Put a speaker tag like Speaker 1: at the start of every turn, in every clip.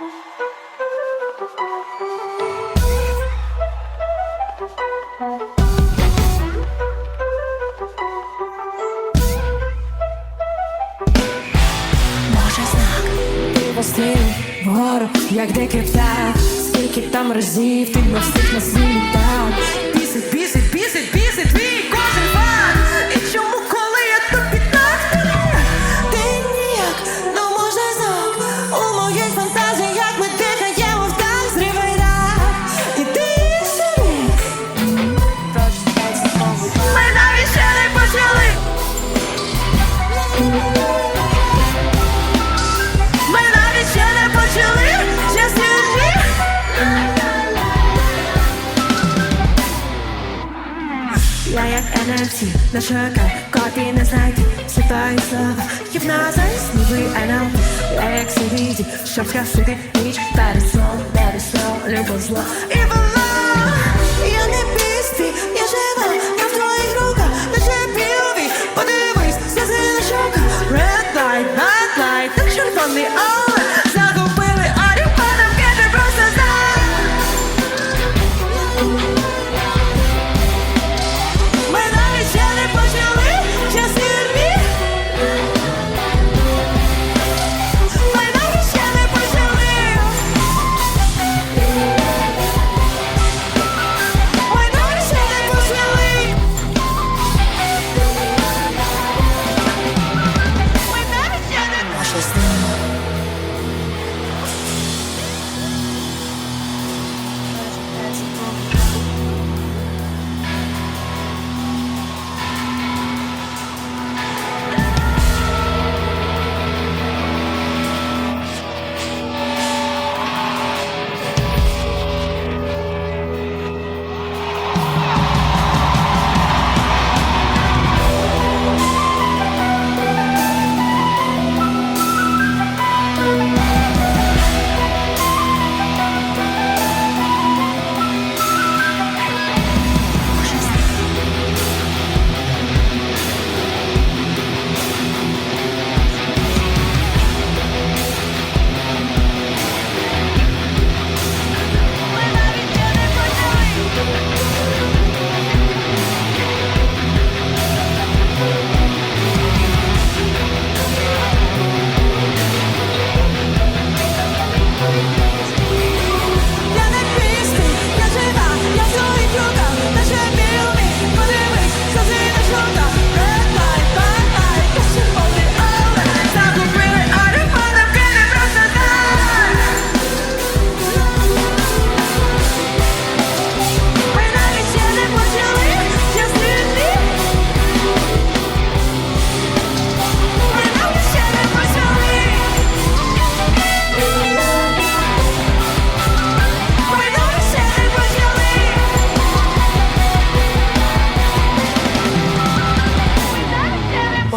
Speaker 1: Може знак, ти Послів вгору, як дике птах, скільки там разів ти не встиг на світ так пісень я як NFC Не шукай копії не знайти Всі твої слова Гіпноза і сніви НЛП Я як всі Щоб скасити ніч Перед сном, любов зло. І вона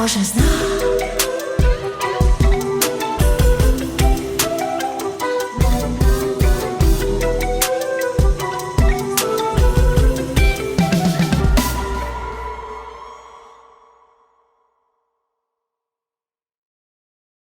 Speaker 1: Боже знає.